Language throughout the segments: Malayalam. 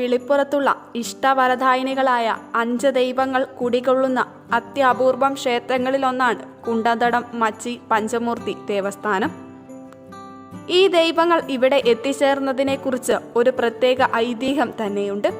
വിളിപ്പുറത്തുള്ള ഇഷ്ടവരദായിനികളായ അഞ്ച് ദൈവങ്ങൾ കുടികൊള്ളുന്ന അത്യപൂർവം ക്ഷേത്രങ്ങളിലൊന്നാണ് കുണ്ടന്തടം മച്ചി പഞ്ചമൂർത്തി ദേവസ്ഥാനം. ഈ ദൈവങ്ങൾ ഇവിടെ എത്തിച്ചേർന്നതിനെക്കുറിച്ച് ഒരു പ്രത്യേക ഐതിഹ്യം തന്നെയുണ്ട്.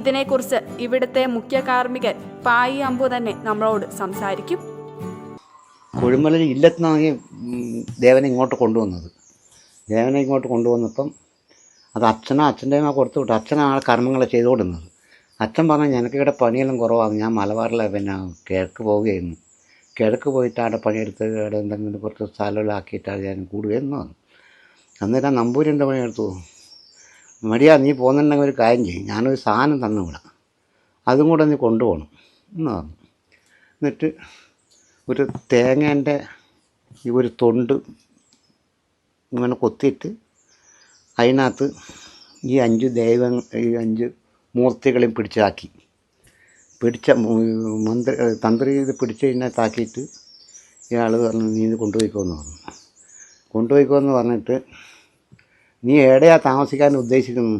ഇതിനെക്കുറിച്ച് ഇവിടുത്തെ മുഖ്യ കാർമ്മികൻ പായി അമ്പു തന്നെ നമ്മളോട് സംസാരിക്കും. കുഴിമലയിൽ ഉം, ദേവനെ ഇങ്ങോട്ട് കൊണ്ടുവന്നത്. ദേവനെ ഇങ്ങോട്ട് കൊണ്ടുവന്നപ്പം അത് അച്ഛനാ അച്ഛന്റെ കൊടുത്തു വിട്ടു. അച്ഛനാണ് കർമ്മങ്ങൾ ചെയ്തുകൊണ്ടിരുന്നത്. അച്ഛൻ പറഞ്ഞു എനിക്ക് ഇവിടെ പണിയെല്ലാം കുറവാണ്. ഞാൻ മലബാറിലെ പിന്നെ കിഴക്ക് പോവുകയായിരുന്നു. കിഴക്ക് പോയിട്ട് അവിടെ പണിയെടുത്ത് അവിടെ എന്തെങ്കിലും കുറച്ച് സ്ഥലമെല്ലാം ആക്കിയിട്ടാണ് ഞാൻ കൂടുകയെന്ന് അന്നേരം നമ്പൂരി എന്താ പണിയെടുത്തു? മടിയാ നീ പോകുന്നുണ്ടെങ്കിൽ ഒരു കാര്യം ചെയ്യും. ഞാനൊരു സാധനം തന്നു വിടാം. അതും കൂടെ നീ കൊണ്ടുപോകണം. എന്ന്? പറഞ്ഞു എന്നിട്ട് ഒരു തേങ്ങേന്റെ ഈ ഒരു തൊണ്ട് ഇങ്ങനെ കൊത്തിയിട്ട് അതിനകത്ത് ഈ അഞ്ച് ദൈവ ഈ അഞ്ച് മൂർത്തികളെയും പിടിച്ചാക്കി. പിടിച്ച മന്ത്രി തന്ത്രി ഇത് പിടിച്ച് ഇതിനകത്താക്കിയിട്ട് ഇയാൾ പറഞ്ഞു നീ ഇത് കൊണ്ടുപോയിക്കോന്ന് പറഞ്ഞു. കൊണ്ടുപോയിക്കോന്ന് പറഞ്ഞിട്ട് നീ എവിടെയാ താമസിക്കാൻ ഉദ്ദേശിക്കുന്നു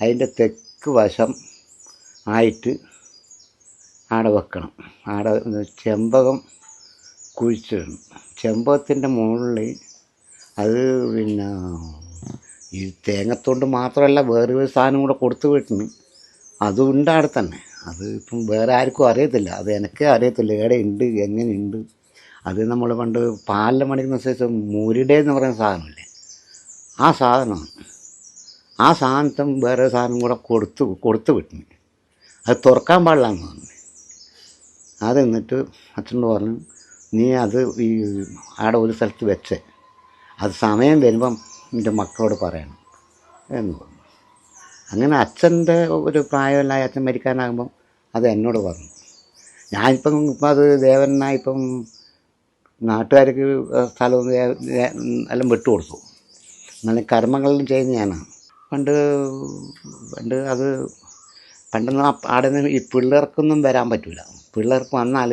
അതിന്റെ തെക്ക് വശം ആയിട്ട് ആടെ വെക്കണം. ആടെ ചെമ്പകം കുഴിച്ചിടണം. ചെമ്പകത്തിന്റെ മുകളിൽ അത് പിന്നെ ഈ തേങ്ങത്തോണ്ട് മാത്രമല്ല വേറെ ഒരു സാധനം കൂടെ കൊടുത്തു വിട്ടിന് അതുണ്ട് അവിടെ തന്നെ. അത് ഇപ്പം വേറെ ആർക്കും അറിയത്തില്ല. അത് എനിക്ക് അറിയത്തില്ല. എവിടെ ഉണ്ട്? എങ്ങനെയുണ്ട് അത് നമ്മൾ പണ്ട് പാലിൽ മണിക്കുന്ന ശേഷം മുരിടേ എന്ന് പറയുന്ന സാധനമില്ലേ? ആ സാധനമാണ് ആ സാധനത്തും വേറെ സാധനം കൂടെ കൊടുത്ത് കൊടുത്ത് വിട്ടു. അത് തുറക്കാൻ പാടില്ലാന്ന് പറഞ്ഞു. അത് എന്നിട്ട് അച്ഛനോട് പറഞ്ഞു നീ അത് ഈ ആടെ ഒരു സ്ഥലത്ത് വെച്ചേ. അത് സമയം വരുമ്പം എന്റെ മക്കളോട് പറയണം. എന്ന് പറഞ്ഞു. അങ്ങനെ അച്ഛന്റെ ഒരു പ്രായമല്ലായ അച്ഛൻ മരിക്കാനാകുമ്പം അത് എന്നോട് പറഞ്ഞു. ഞാനിപ്പം ഇപ്പം അത് ദേവനായിപ്പം നാട്ടുകാർക്ക് സ്ഥലവും എല്ലാം വിട്ടുകൊടുത്തു എന്നാലും കർമ്മങ്ങളിലും ചെയ്യുന്ന ഞാനാണ് പണ്ട് പണ്ട് അത് പണ്ടൊന്നും അവിടെ നിന്ന് ഈ പിള്ളേർക്കൊന്നും വരാൻ പറ്റില്ല പിള്ളേർക്ക് വന്നാൽ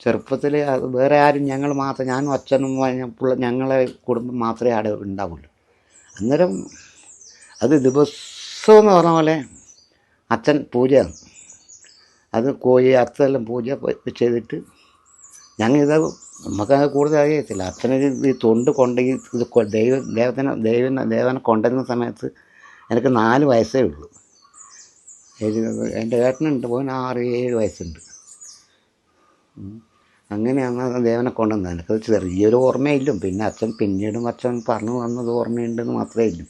ചെറുപ്പത്തിൽ വേറെ ആരും ഞങ്ങൾ മാത്രം ഞാനും അച്ഛനും പിള്ള ഞങ്ങളെ കുടുംബം മാത്രമേ അവിടെ ഉണ്ടാവുള്ളൂ. അന്നേരം അത് ദിവസം എന്ന് പറഞ്ഞ പോലെ അച്ഛൻ പൂജയാണ് അത് കോഴി അത്തെല്ലാം പൂജ ചെയ്തിട്ട് ഞങ്ങളിത് നമുക്ക് കൂടുതൽ അറിയത്തില്ല. അച്ഛനൊരു ഈ തൊണ്ട് കൊണ്ടെങ്കിൽ ഇത് ദൈവ ദേവത്തിനെ ദൈവനെ ദേവനെ കൊണ്ടുവരുന്ന സമയത്ത് എനിക്ക് നാല് വയസ്സേ ഉള്ളൂ. എന്റെ ഏട്ടനുണ്ട് പോകാൻ ആറ് ഏഴ് വയസ്സുണ്ട്. അങ്ങനെയാണ് ദേവനെ കൊണ്ടുവന്നത് എനിക്കത് ചെറിയൊരു ഓർമ്മയില്ലും. പിന്നെ അച്ഛൻ പിന്നീടും അച്ഛൻ പറഞ്ഞു വന്നത് ഓർമ്മയുണ്ടെന്ന് മാത്രമേ ഇല്ലും.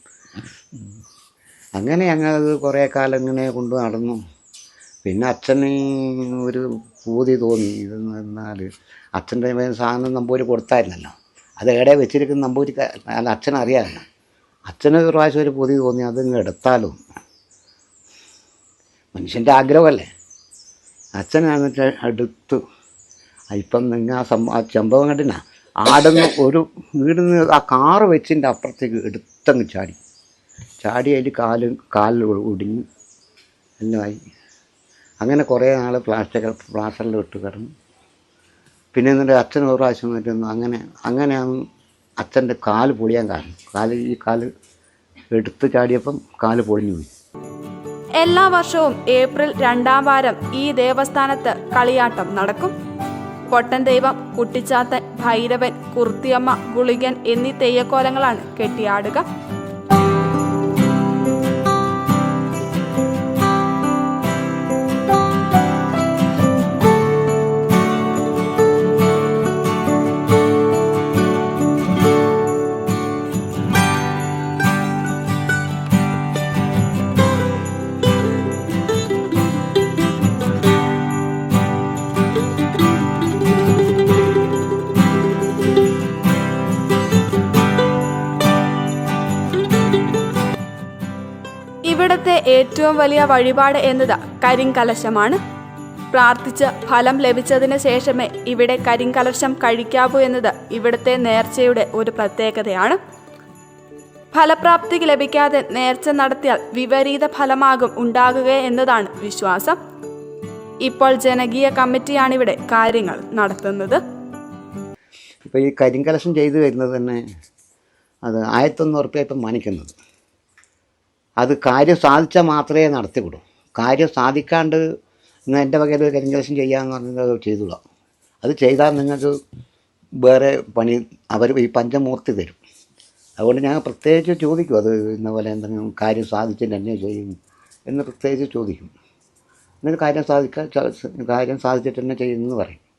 അങ്ങനെ ഞങ്ങൾ കുറേ കാലം ഇങ്ങനെ കൊണ്ട് നടന്നു. പിന്നെ അച്ഛന് ഒരു പൂതി തോന്നി. ഇതെന്ന് പറഞ്ഞാൽ അച്ഛന്റെ സാധനം നമ്പൂരി കൊടുത്തായിരുന്നല്ലോ. അത് എവിടെ വെച്ചിരിക്കുന്ന നമ്പൂരി അല്ല അച്ഛൻ അച്ഛന് ഒരു പ്രാവശ്യം ഒരു പൂതി തോന്നി അതിങ്ങ് എടുത്താലും. മനുഷ്യന്റെ ആഗ്രഹമല്ലേ? അച്ഛൻ അടുത്ത് ഇപ്പം നിങ്ങൾ ആ സംഭവം ആ സംഭവം കണ്ടിനാ? ആടുന്ന് ഒരു വീടിന്ന് ആ കാറ് വെച്ചിന്റെ അപ്പുറത്തേക്ക് എടുത്തങ്ങ് ചാടി. ചാടി അതിൽ കാൽ കാലിൽ ഒടിഞ്ഞ്. എല്ലാമായി അങ്ങനെ കുറേ നാൾ പ്ലാസ്റ്റർ പ്ലാസ്റ്ററിൽ ഇട്ട് കിടന്നു. പിന്നെ എന്നിട്ട് അച്ഛൻ ഒരു പ്രാവശ്യം വന്നിട്ട് അങ്ങനെ അങ്ങനെയാണ് അച്ഛന്റെ കാൽ പൊളിയാൻ കാരണം. കാൽ ഈ കാൽ എടുത്ത് ചാടിയപ്പം കാൽ പൊളിഞ്ഞു പോയി. എല്ലാ വർഷവും ഏപ്രിൽ രണ്ടാം വാരം ഈ ദേവസ്ഥാനത്ത് കളിയാട്ടം നടക്കും. പൊട്ടൻ ദൈവം കുട്ടിച്ചാത്തൻ ഭൈരവൻ കുർത്തിയമ്മ ഗുളികൻ എന്നീ തെയ്യക്കോലങ്ങളാണ് കെട്ടിയാടുക. ഇവിടത്തെ ഏറ്റവും വലിയ വഴിപാട് എന്നത് കരിങ്കലശമാണ്. പ്രാർത്ഥിച്ച് ഫലം ലഭിച്ചതിന് ശേഷമേ ഇവിടെ കരിങ്കലശം കഴിക്കാവൂ എന്നത് ഇവിടുത്തെ നേർച്ചയുടെ ഒരു പ്രത്യേകതയാണ്. ഫലപ്രാപ്തി ലഭിക്കാതെ നേർച്ച നടത്തിയാൽ വിപരീത ഫലമാകും ഉണ്ടാകുക എന്നതാണ് വിശ്വാസം. ഇപ്പോൾ ജനകീയ കമ്മിറ്റിയാണിവിടെ കാര്യങ്ങൾ നടത്തുന്നത്. ഇപ്പോൾ ഈ കരിങ്കലശം ചെയ്തു വരുന്നത് തന്നെ അത് ആയിരത്തൊന്ന് റുപ്യ ഇപ്പം മാനിക്കുന്നത് അത് കാര്യം സാധിച്ചാൽ മാത്രമേ നടത്തിവിടൂ. കാര്യം സാധിക്കാണ്ട് നിങ്ങൾ എന്റെ വകയിൽ കരിങ്കലശം ചെയ്യാമെന്ന് പറഞ്ഞത് ചെയ്തുവിടാം. അത് ചെയ്താൽ നിങ്ങൾക്ക് വേറെ പണി അവർ ഈ പഞ്ചമൂർത്തി തരും. അതുകൊണ്ട് ഞാൻ പ്രത്യേകിച്ച് ചോദിക്കും അത് ഇന്ന പോലെ എന്തെങ്കിലും കാര്യം സാധിച്ചിട്ട് എന്നെ ചെയ്യും എന്ന് പ്രത്യേകിച്ച് ചോദിക്കും. എന്നിട്ട് കാര്യം സാധിക്കാൻ കാര്യം സാധിച്ചിട്ട് തന്നെ ചെയ്യുമെന്ന് പറയും.